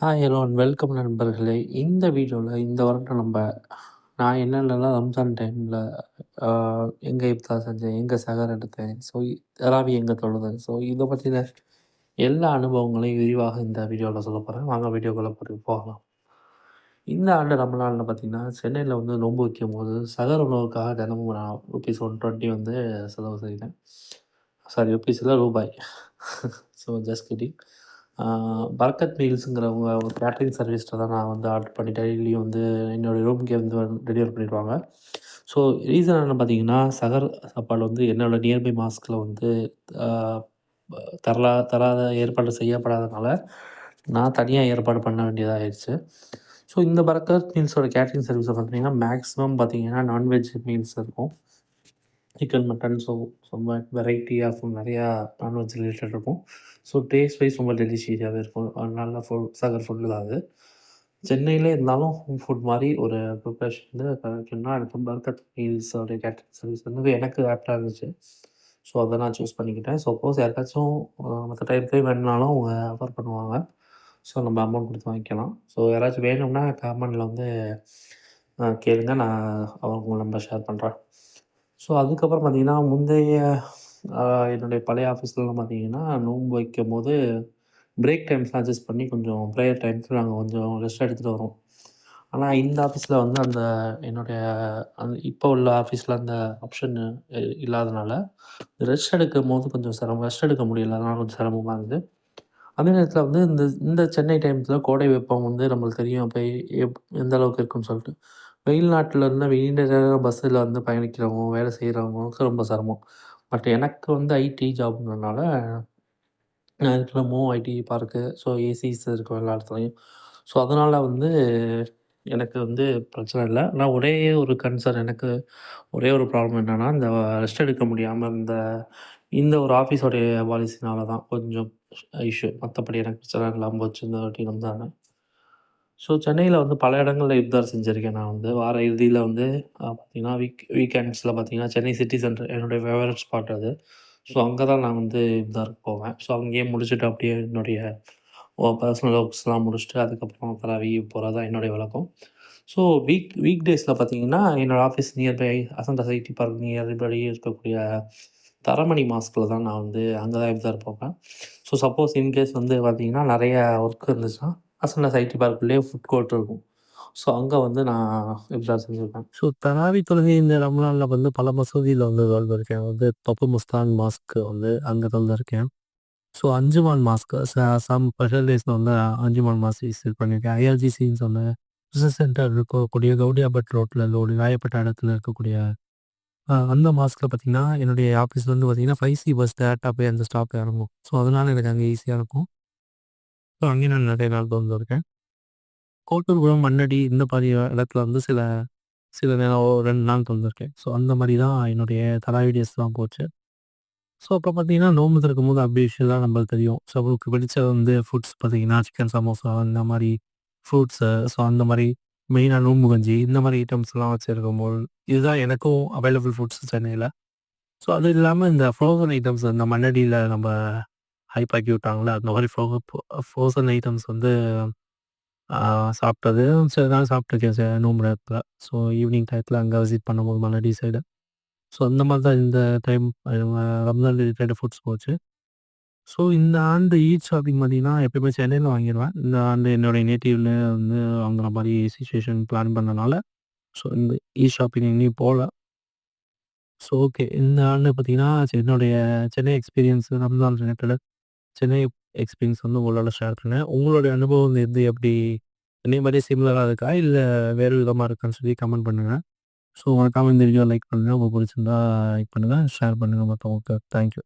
Hi hello and welcome நண்பர்களே. இந்த வீடியோவில் இந்த வருடம் நம்ம நான் என்னென்னலாம் ரம்ஜான் டைமில் எங்கே இஃப்தார் செஞ்சேன் எங்கே சகர் எடுத்தேன் ஸோ ராவி எங்கே தொழுதேன். ஸோ இதை பற்றின எல்லா அனுபவங்களையும் விரிவாக இந்த வீடியோவில் சொல்ல போகிறேன் வாங்க வீடியோக்குள்ளே போட்டு போகலாம். இந்த ஆண்டு ரமலானில் பார்த்திங்கன்னா சென்னையில் வந்து நோன்பு வைக்கும் போது சகர் உணவுக்காக தினமும் நான் ருபீஸ் ஒன் டுவெண்ட்டி வந்து செலவு செய்தேன். சாரி ருபீஸில் ரூபாய். ஸோ ஜஸ்ட் கிட்டிங் பரக்கத் மீல்ஸுங்கிறவங்க ஒரு கேட்ரிங் சர்வீஸில் தான் நான் வந்து ஆர்டர் பண்ணி டெய்லியும் வந்து என்னோடய ரூம்க்கே வந்து டெலிவர் பண்ணிடுவாங்க. ஸோ ரீசன் என்ன பார்த்தீங்கன்னா சகர் சாப்பாடு வந்து என்னோடய நியர்பை மாஸ்கில் வந்து தரலா தராத ஏற்பாடு செய்யப்படாதனால நான் தனியாக ஏற்பாடு பண்ண வேண்டியதாக ஆயிடுச்சு ஸோ இந்த பரக்கத் மீல்ஸோட கேட்ரிங் சர்வீஸை பார்த்தீங்கன்னா மேக்ஸிமம் பார்த்தீங்கன்னா நான்வெஜ் மீல்ஸ் இருக்கும். சிக்கன் மட்டன் ஸோ ரொம்ப வெரைட்டி ஆஃப் நிறையா நான்வெஜ் ரிலேட்டட் இருக்கும். ஸோ டேஸ்ட் வைஸ் ரொம்ப டெலிஷியஸாகவே இருக்கும். நல்ல ஃபுட் சகர் ஃபுட்டு தான் அது. சென்னையிலே இருந்தாலும் ஹோம் ஃபுட் மாதிரி ஒரு ப்ரிப்ரேஷன் வந்து கிடைக்கும்னா எனக்கு பர்கர் மீல்ஸோடைய கேட்டரிங் சர்வீஸ் வந்து எனக்கு ஆப்டாக இருந்துச்சு. ஸோ அதை நான் சூஸ் பண்ணிக்கிட்டேன். சப்போஸ் யாருக்காச்சும் மற்ற டைம்லேயே வேணுனாலும் அவங்க ஆஃபர் பண்ணுவாங்க. ஸோ நம்ம அமௌண்ட் கொடுத்து வாங்கிக்கலாம். ஸோ யாராச்சும் வேணும்னா கமெண்டில் வந்து கேளுங்க. நான் அவங்க நம்பர் ஷேர் பண்ணுறேன் ஸோ அதுக்கப்புறம் பார்த்திங்கன்னா முந்தைய என்னுடைய பழைய ஆஃபீஸ்லலாம் பார்த்தீங்கன்னா நோன்பு வைக்கும்போது பிரேக் டைம்ஸ்லாம் அட்ஜஸ்ட் பண்ணி கொஞ்சம் ப்ரேயர் டைம்ஸ் நாங்கள் கொஞ்சம் ரெஸ்ட் எடுத்துகிட்டு வரோம். ஆனால் இந்த ஆஃபீஸில் வந்து அந்த என்னுடைய அந்த இப்போ உள்ள ஆஃபீஸில் அந்த ஆப்ஷன் இல்லாதனால ரெஸ்ட் எடுக்கும் போது கொஞ்சம் சிரமம் ரெஸ்ட் எடுக்க முடியல அதனால் கொஞ்சம் சிரமமாக இருந்தது. அதே நேரத்தில் வந்து இந்த இந்த சென்னை டைம்ஸில் கோடை வெப்பம் வந்து நம்மளுக்கு தெரியும் போய் எப் எந்த அளவுக்கு இருக்குன்னு சொல்லிட்டு. வெயில் நாட்டில் இருந்தால் நீண்ட நேரம் பஸ்ஸில் வந்து பயணிக்கிறவங்க வேலை செய்கிறவங்களுக்கு ரொம்ப சிரமம். பட் எனக்கு வந்து ஐடி ஜாப்ன்றனால நான் இருக்கிற மோ ஐடி பார்க்கு ஸோ ஏசிஸ் இருக்கும் எல்லா இடத்துலையும். ஸோ அதனால் வந்து எனக்கு வந்து பிரச்சனை இல்லை. ஆனால் ஒரே ஒரு கன்சர்ன் எனக்கு ஒரே ஒரு ப்ராப்ளம் என்னென்னா இந்த ரெஸ்ட் எடுக்க முடியாமல் இந்த இந்த ஒரு ஆஃபீஸோடைய பாலிசினால தான் கொஞ்சம் இஷ்யூ மற்றபடி எனக்கு பிரச்சனை இல்லாமல் வச்சுருந்த இந்த வாட்டி ஸோ சென்னையில் வந்து பல இடங்களில் இப்தார் செஞ்சுருக்கேன். நான் வந்து வார இறுதியில் வந்து பார்த்திங்கன்னா வீக் வீக்கெண்ட்ஸில் பார்த்திங்கன்னா சென்னை சிட்டி சென்டர் என்னுடைய ஃபேவரட் ஸ்பாட் அது. ஸோ அங்கே தான் நான் வந்து இப்தாருக்கு போவேன். ஸோ அங்கேயே முடிச்சுட்டு அப்படியே என்னுடைய பர்சனல் ஒர்க்ஸ்லாம் முடிச்சுட்டு அதுக்கப்புறம் தராவி போகிறது தான் என்னுடைய வழக்கம் ஸோ வீக் வீக் டேஸில் பார்த்தீங்கன்னா என்னோடய office nearby Ascendas IT park nearby இருக்கக்கூடிய தரமணி மாஸ்கில் தான் நான் வந்து அங்கே தான் இப்தார் போவேன் ஸோ சப்போஸ் இன்கேஸ் வந்து பார்த்திங்கன்னா நிறைய ஒர்க் இருந்துச்சுன்னா அசனஸ் ஐடி பார்க்குள்ளேயே ஃபுட் கோர்ட் இருக்கும். ஸோ அங்கே வந்து நான் இப்படி செஞ்சுருக்கேன் ஸோ தராவி தொழுகை இந்த ரம்லானில் வந்து பல மசூதியில் வந்து தொழுதுருக்கேன். வந்து தொப்பு முஸ்தான் மாஸ்க்கு வந்து அங்கே தொழுதுருக்கேன். So Anjuman mosque some special டேஸில் வந்து அஞ்சுமான் மாஸ்க் விசிட் பண்ணியிருக்கேன் ஐஆர்ஜிசின்னு சொன்ன பிசினஸ் சென்டர் இருக்கக்கூடிய கவுடியாபட் ரோட்டில் ஒரு ராயப்பட்ட இடத்துல இருக்கக்கூடிய அந்த மாஸ்கில் பார்த்தீங்கன்னா என்னுடைய ஆஃபீஸ் வந்து பார்த்தீங்கன்னா ஃபைவ் சி பஸ் டேரெக்டாக போய் அந்த ஸ்டாப் இறங்கும். ஸோ அதனால் எனக்கு அங்கே ஈஸியாக இருக்கும். ஸோ அங்கேயும் நான் நிறைய நாள் தொழுதுருக்கேன் கோட்டூர்குளம் மண்ணடி இந்த மாதிரி இடத்துல வந்து சில சில நேரம் ரெண்டு நாள் தொழுதுருக்கேன் ஸோ அந்த மாதிரி தான் என்னுடைய தராவிடியஸ்லாம் போச்சு. ஸோ அப்போ பார்த்தீங்கன்னா நோம்பு திறக்கும்போது அப்டேஷன்லாம் நம்மளுக்கு தெரியும். ஸோ அவங்களுக்கு பிடிச்ச வந்து ஃபுட்ஸ் பார்த்தீங்கன்னா சிக்கன் சமோசா இந்த மாதிரி ஃப்ரூட்ஸு ஸோ அந்த மாதிரி மெயினாக நோம்பு கஞ்சி இந்த மாதிரி ஐட்டம்ஸ்லாம் வச்சுருக்கும் போது இதுதான் எனக்கும் அவைலபிள் ஃபுட்ஸ் சென்னையில். ஸோ அது இல்லாமல் இந்த ஃப்ரோசன் ஐட்டம்ஸ் இந்த மண்ணடியில் நம்ம ஹைப் ஆக்கி விட்டாங்களே? அந்த மாதிரி ஃப்ரோ ஃப்ரோசன் ஐட்டம்ஸ் வந்து சாப்பிட்டது. சில நாள் சாப்பிட்ருக்கேன் சார் நோம்பு நேரத்தில். ஸோ ஈவினிங் டயத்தில் அங்கே விசிட் பண்ணும்போது மலடி சைடு ஸோ அந்த மாதிரி தான் இந்த டைம் ரம்ஜான் ரிலேட்டட் ஃபுட்ஸ் போச்சு. ஸோ இந்த ஆண்டு ஈட் ஷாப்பிங் பார்த்தீங்கன்னா எப்பயுமே சென்னையில் வாங்கிடுவேன் இந்த ஆண்டு என்னுடைய நேட்டிவ்ல வந்து வாங்குற மாதிரி சுச்சுவேஷன் பிளான் பண்ணனால ஸோ இந்த ஈ ஷாப்பிங் இன்னும் போகல. ஸோ ஓகே இந்த ஆண்டு பார்த்தீங்கன்னா என்னுடைய Chennai experience Ramzan related Chennai experience வந்து உங்களோட ஷேர் பண்ணேன். உங்களுடைய அனுபவம் வந்து எப்படி? அதே மாதிரியே சிமிலராக இருக்கா? இல்லை வேறு விதமாக இருக்கான்னு சொல்லி கமெண்ட் பண்ணுங்கள் ஸோ உங்கள் இந்த வீடியோ லைக் பண்ணுங்கள் உங்களுக்கு பிடிச்சிருந்தா லைக் பண்ணுங்கள் ஷேர் பண்ணுங்கள் மற்றவங்களுக்கு தேங்க்யூ